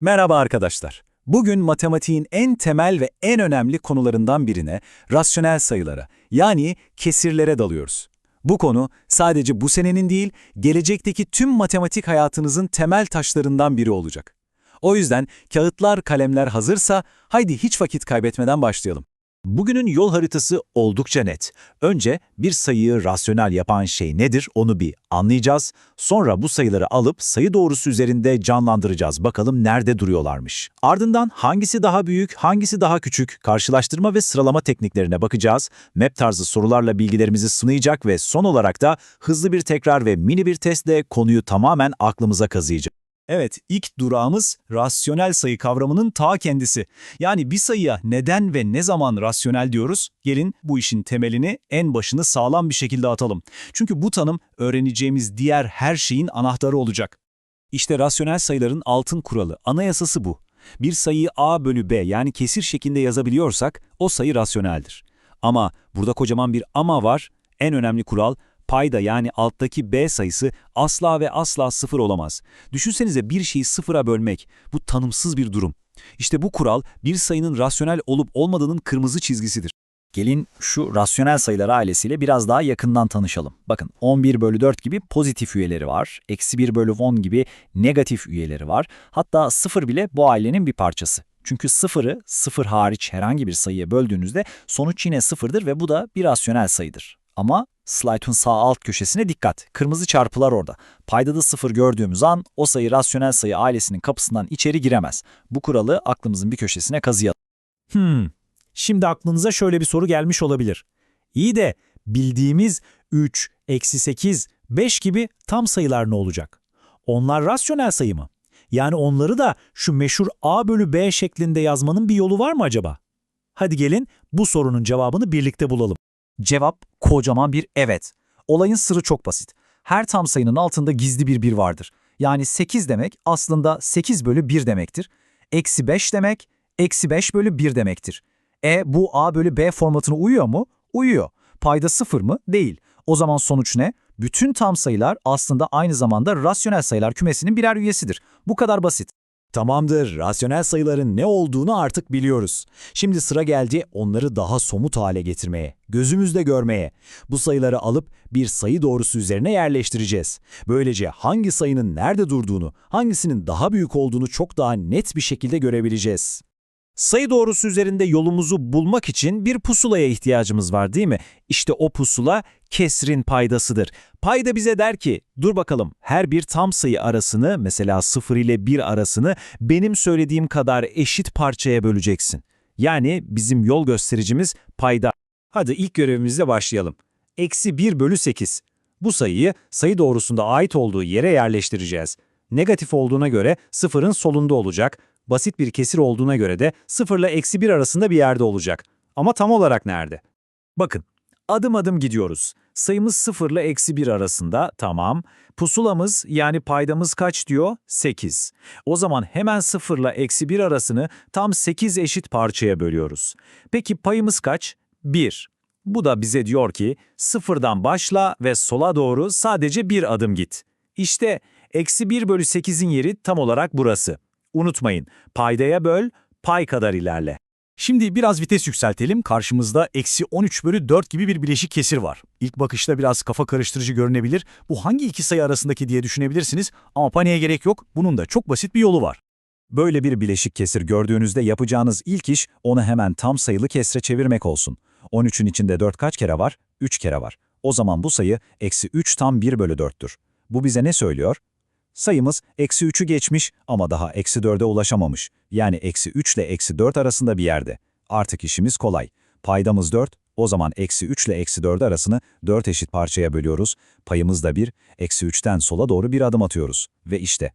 Merhaba arkadaşlar. Bugün matematiğin en temel ve en önemli konularından birine rasyonel sayılara yani kesirlere dalıyoruz. Bu konu sadece bu senenin değil, gelecekteki tüm matematik hayatınızın temel taşlarından biri olacak. O yüzden kağıtlar, kalemler hazırsa haydi hiç vakit kaybetmeden başlayalım. Bugünün yol haritası oldukça net. Önce bir sayıyı rasyonel yapan şey nedir onu bir anlayacağız. Sonra bu sayıları alıp sayı doğrusu üzerinde canlandıracağız. Bakalım nerede duruyorlarmış. Ardından hangisi daha büyük, hangisi daha küçük, karşılaştırma ve sıralama tekniklerine bakacağız. Map tarzı sorularla bilgilerimizi sınayacak ve son olarak da hızlı bir tekrar ve mini bir testle konuyu tamamen aklımıza kazıyacağız. Evet, ilk durağımız rasyonel sayı kavramının ta kendisi. Yani bir sayıya neden ve ne zaman rasyonel diyoruz? Gelin bu işin temelini, en başını sağlam bir şekilde atalım. Çünkü bu tanım öğreneceğimiz diğer her şeyin anahtarı olacak. İşte rasyonel sayıların altın kuralı, anayasası bu. Bir sayıyı a bölü b yani kesir şeklinde yazabiliyorsak o sayı rasyoneldir. Ama burada kocaman bir ama var. En önemli kural payda yani alttaki b sayısı asla ve asla sıfır olamaz. Düşünsenize bir şeyi sıfıra bölmek. Bu tanımsız bir durum. İşte bu kural bir sayının rasyonel olup olmadığının kırmızı çizgisidir. Gelin şu rasyonel sayılar ailesiyle biraz daha yakından tanışalım. Bakın 11 bölü 4 gibi pozitif üyeleri var. Eksi 1 bölü 10 gibi negatif üyeleri var. Hatta 0 bile bu ailenin bir parçası. Çünkü sıfırı sıfır hariç herhangi bir sayıya böldüğünüzde sonuç yine sıfırdır ve bu da bir rasyonel sayıdır. Ama slaytın sağ alt köşesine dikkat. Kırmızı çarpılar orada. Paydada sıfır gördüğümüz an o sayı rasyonel sayı ailesinin kapısından içeri giremez. Bu kuralı aklımızın bir köşesine kazıyalım. Hmm, şimdi aklınıza şöyle bir soru gelmiş olabilir. İyi de bildiğimiz 3, eksi 8, 5 gibi tam sayılar ne olacak? Onlar rasyonel sayı mı? Yani onları da şu meşhur a bölü b şeklinde yazmanın bir yolu var mı acaba? Hadi gelin bu sorunun cevabını birlikte bulalım. Cevap kocaman bir evet. Olayın sırrı çok basit. Her tam sayının altında gizli bir bir vardır. Yani 8 demek aslında 8 bölü 1 demektir. Eksi 5 demek, eksi 5 bölü 1 demektir. E bu a bölü b formatına uyuyor mu? Uyuyor. Payda 0 mı? Değil. O zaman sonuç ne? Bütün tam sayılar aslında aynı zamanda rasyonel sayılar kümesinin birer üyesidir. Bu kadar basit. Tamamdır, rasyonel sayıların ne olduğunu artık biliyoruz. Şimdi sıra geldi onları daha somut hale getirmeye, gözümüzde görmeye. Bu sayıları alıp bir sayı doğrusu üzerine yerleştireceğiz. Böylece hangi sayının nerede durduğunu, hangisinin daha büyük olduğunu çok daha net bir şekilde görebileceğiz. Sayı doğrusu üzerinde yolumuzu bulmak için bir pusulaya ihtiyacımız var değil mi? İşte o pusula kesrin paydasıdır. Payda bize der ki, dur bakalım her bir tam sayı arasını, mesela 0 ile 1 arasını benim söylediğim kadar eşit parçaya böleceksin. Yani bizim yol göstericimiz payda. Hadi ilk görevimizle başlayalım. Eksi 1 bölü 8. Bu sayıyı sayı doğrusunda ait olduğu yere yerleştireceğiz. Negatif olduğuna göre sıfırın solunda olacak, basit bir kesir olduğuna göre de 0 ile eksi 1 arasında bir yerde olacak. Ama tam olarak nerede? Bakın, adım adım gidiyoruz. Sayımız 0 ile eksi 1 arasında, tamam. Pusulamız yani paydamız kaç diyor? 8. O zaman hemen 0 ile eksi 1 arasını tam 8 eşit parçaya bölüyoruz. Peki payımız kaç? 1. Bu da bize diyor ki sıfırdan başla ve sola doğru sadece bir adım git. İşte eksi 1 bölü 8'in yeri tam olarak burası. Unutmayın, paydaya böl, pay kadar ilerle. Şimdi biraz vites yükseltelim. Karşımızda eksi 13 bölü 4 gibi bir bileşik kesir var. İlk bakışta biraz kafa karıştırıcı görünebilir. Bu hangi iki sayı arasındaki diye düşünebilirsiniz ama paniğe gerek yok. Bunun da çok basit bir yolu var. Böyle bir bileşik kesir gördüğünüzde yapacağınız ilk iş onu hemen tam sayılı kesre çevirmek olsun. 13'ün içinde 4 kaç kere var? 3 kere var. O zaman bu sayı eksi 3 tam 1 bölü 4'tür. Bu bize ne söylüyor? Sayımız eksi 3'ü geçmiş ama daha eksi 4'e ulaşamamış. Yani eksi 3 ile eksi 4 arasında bir yerde. Artık işimiz kolay. Paydamız 4, o zaman eksi 3 ile eksi 4 arasını 4 eşit parçaya bölüyoruz. Payımız da 1, eksi 3'ten sola doğru bir adım atıyoruz. Ve işte,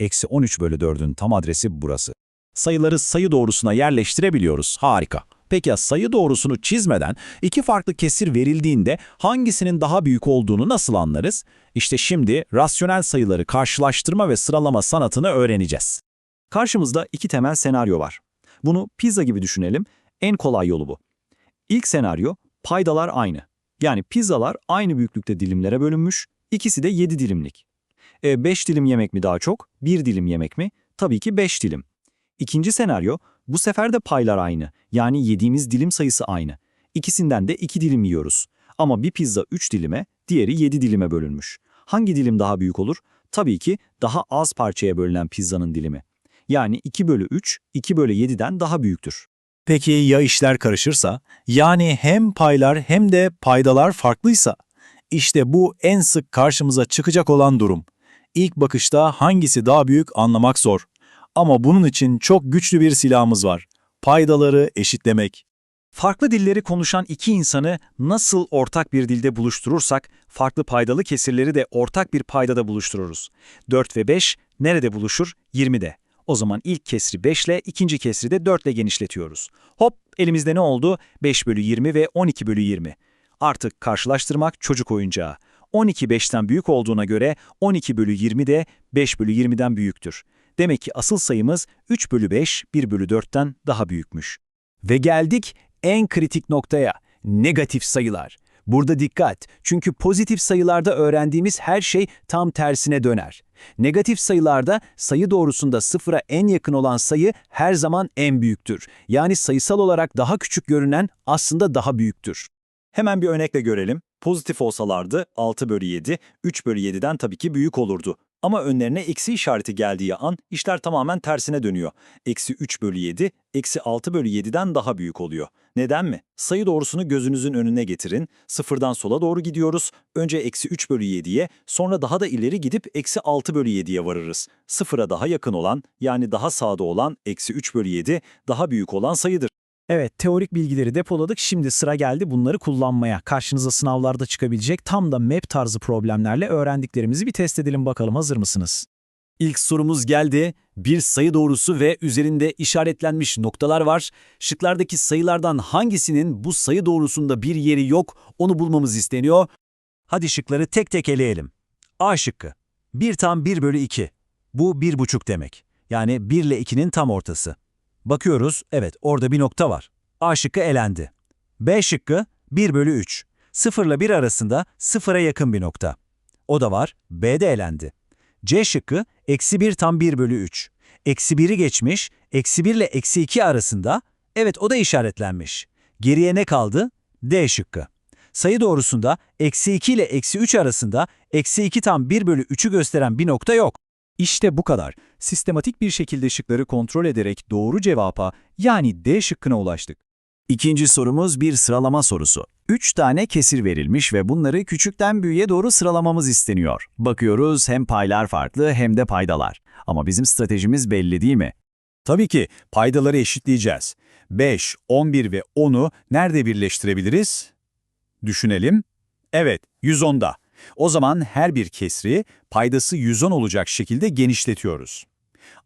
eksi 13 bölü 4'ün tam adresi burası. Sayıları sayı doğrusuna yerleştirebiliyoruz. Harika. Peki ya sayı doğrusunu çizmeden iki farklı kesir verildiğinde hangisinin daha büyük olduğunu nasıl anlarız? İşte şimdi rasyonel sayıları karşılaştırma ve sıralama sanatını öğreneceğiz. Karşımızda iki temel senaryo var. Bunu pizza gibi düşünelim. En kolay yolu bu. İlk senaryo paydalar aynı. Yani pizzalar aynı büyüklükte dilimlere bölünmüş, ikisi de 7 dilimlik. 5 dilim yemek mi daha çok, 1 dilim yemek mi? Tabii ki 5 dilim. İkinci senaryo, bu sefer de paylar aynı. Yani yediğimiz dilim sayısı aynı. İkisinden de 2 dilim yiyoruz. Ama bir pizza 3 dilime, diğeri 7 dilime bölünmüş. Hangi dilim daha büyük olur? Tabii ki daha az parçaya bölünen pizzanın dilimi. Yani 2 bölü 3, 2 bölü 7'den daha büyüktür. Peki ya işler karışırsa? Yani hem paylar hem de paydalar farklıysa? İşte bu en sık karşımıza çıkacak olan durum. İlk bakışta hangisi daha büyük anlamak zor. Ama bunun için çok güçlü bir silahımız var. Paydaları eşitlemek. Farklı dilleri konuşan iki insanı nasıl ortak bir dilde buluşturursak, farklı paydalı kesirleri de ortak bir paydada buluştururuz. 4 ve 5 nerede buluşur? 20'de. O zaman ilk kesri 5 ile, ikinci kesri de 4 ile genişletiyoruz. Hop, elimizde ne oldu? 5 bölü 20 ve 12 bölü 20. Artık karşılaştırmak çocuk oyuncağı. 12 5'ten büyük olduğuna göre 12 bölü 20 de 5 bölü 20'den büyüktür. Demek ki asıl sayımız 3 bölü 5, 1 bölü 4'ten daha büyükmüş. Ve geldik en kritik noktaya, negatif sayılar. Burada dikkat, çünkü pozitif sayılarda öğrendiğimiz her şey tam tersine döner. Negatif sayılarda sayı doğrusunda sıfıra en yakın olan sayı her zaman en büyüktür. Yani sayısal olarak daha küçük görünen aslında daha büyüktür. Hemen bir örnekle görelim. Pozitif olsalardı 6 bölü 7, 3 bölü 7'den tabii ki büyük olurdu. Ama önlerine eksi işareti geldiği an işler tamamen tersine dönüyor. Eksi 3 bölü 7, eksi 6 bölü 7'den daha büyük oluyor. Neden mi? Sayı doğrusunu gözünüzün önüne getirin. Sıfırdan sola doğru gidiyoruz. Önce eksi 3 bölü 7'ye, sonra daha da ileri gidip eksi 6 bölü 7'ye varırız. Sıfıra daha yakın olan, yani daha sağda olan eksi 3 bölü 7, daha büyük olan sayıdır. Evet, teorik bilgileri depoladık. Şimdi sıra geldi bunları kullanmaya. Karşınıza sınavlarda çıkabilecek tam da map tarzı problemlerle öğrendiklerimizi bir test edelim bakalım. Hazır mısınız? İlk sorumuz geldi. Bir sayı doğrusu ve üzerinde işaretlenmiş noktalar var. Şıklardaki sayılardan hangisinin bu sayı doğrusunda bir yeri yok onu bulmamız isteniyor. Hadi şıkları tek tek eleyelim. A şıkkı. 1 tam 1 bölü 2. Bu 1,5 demek. Yani 1 ile 2'nin tam ortası. Bakıyoruz, evet orada bir nokta var. A şıkkı elendi. B şıkkı 1 bölü 3. 0 ile 1 arasında 0'a yakın bir nokta. O da var, B de elendi. C şıkkı eksi 1 tam 1 bölü 3. Eksi 1'i geçmiş, eksi 1 ile eksi 2 arasında, evet o da işaretlenmiş. Geriye ne kaldı? D şıkkı. Sayı doğrusunda eksi 2 ile eksi 3 arasında eksi 2 tam 1 bölü 3'ü gösteren bir nokta yok. İşte bu kadar. Sistematik bir şekilde şıkları kontrol ederek doğru cevapa yani D şıkkına ulaştık. İkinci sorumuz bir sıralama sorusu. Üç tane kesir verilmiş ve bunları küçükten büyüğe doğru sıralamamız isteniyor. Bakıyoruz hem paylar farklı hem de paydalar. Ama bizim stratejimiz belli değil mi? Tabii ki paydaları eşitleyeceğiz. 5, 11 ve 10'u nerede birleştirebiliriz? Düşünelim. Evet, 110'da. O zaman her bir kesri paydası 110 olacak şekilde genişletiyoruz.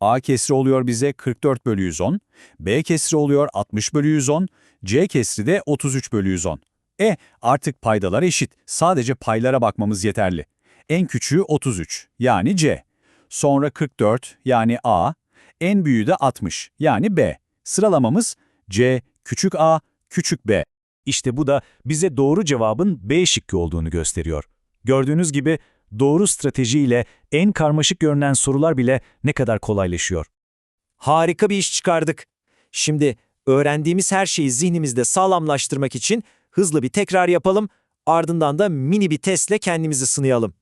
A kesri oluyor bize 44 bölü 110, B kesri oluyor 60 bölü 110, C kesri de 33 bölü 110. E artık paydalar eşit, sadece paylara bakmamız yeterli. En küçüğü 33 yani C. Sonra 44 yani A, en büyüğü de 60 yani B. Sıralamamız C, küçük a, küçük b. İşte bu da bize doğru cevabın B şıkkı olduğunu gösteriyor. Gördüğünüz gibi doğru stratejiyle en karmaşık görünen sorular bile ne kadar kolaylaşıyor. Harika bir iş çıkardık. Şimdi öğrendiğimiz her şeyi zihnimizde sağlamlaştırmak için hızlı bir tekrar yapalım, ardından da mini bir testle kendimizi sınayalım.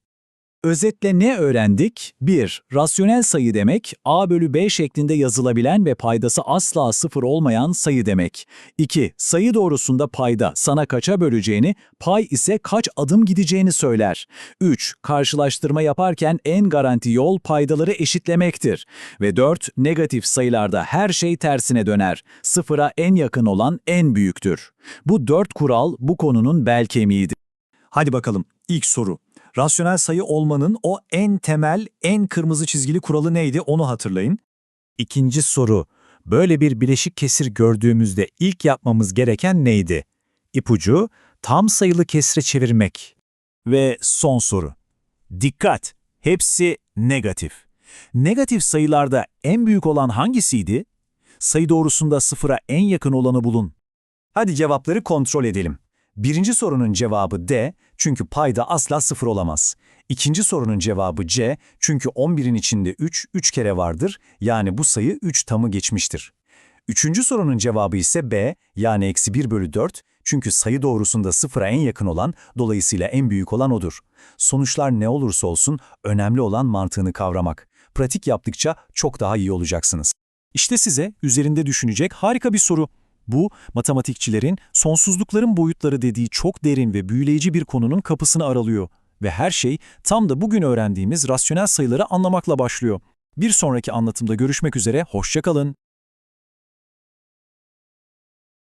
Özetle ne öğrendik? 1. Rasyonel sayı demek, a bölü b şeklinde yazılabilen ve paydası asla sıfır olmayan sayı demek. 2. Sayı doğrusunda payda sana kaça böleceğini, pay ise kaç adım gideceğini söyler. 3. Karşılaştırma yaparken en garanti yol paydaları eşitlemektir. Ve 4. Negatif sayılarda her şey tersine döner. Sıfıra en yakın olan en büyüktür. Bu dört kural bu konunun bel kemiğidir. Hadi bakalım ilk soru. Rasyonel sayı olmanın o en temel, en kırmızı çizgili kuralı neydi onu hatırlayın. İkinci soru. Böyle bir bileşik kesir gördüğümüzde ilk yapmamız gereken neydi? İpucu, tam sayılı kesre çevirmek. Ve son soru. Dikkat! Hepsi negatif. Negatif sayılarda en büyük olan hangisiydi? Sayı doğrusunda sıfıra en yakın olanı bulun. Hadi cevapları kontrol edelim. Birinci sorunun cevabı D, çünkü payda asla sıfır olamaz. İkinci sorunun cevabı C, çünkü 11'in içinde 3, 3 kere vardır, yani bu sayı 3 tamı geçmiştir. Üçüncü sorunun cevabı ise B, yani eksi 1 bölü 4, çünkü sayı doğrusunda sıfıra en yakın olan, dolayısıyla en büyük olan odur. Sonuçlar ne olursa olsun, önemli olan mantığını kavramak. Pratik yaptıkça çok daha iyi olacaksınız. İşte size üzerinde düşünecek harika bir soru. Bu, matematikçilerin sonsuzlukların boyutları dediği çok derin ve büyüleyici bir konunun kapısını aralıyor. Ve her şey tam da bugün öğrendiğimiz rasyonel sayıları anlamakla başlıyor. Bir sonraki anlatımda görüşmek üzere, hoşça kalın.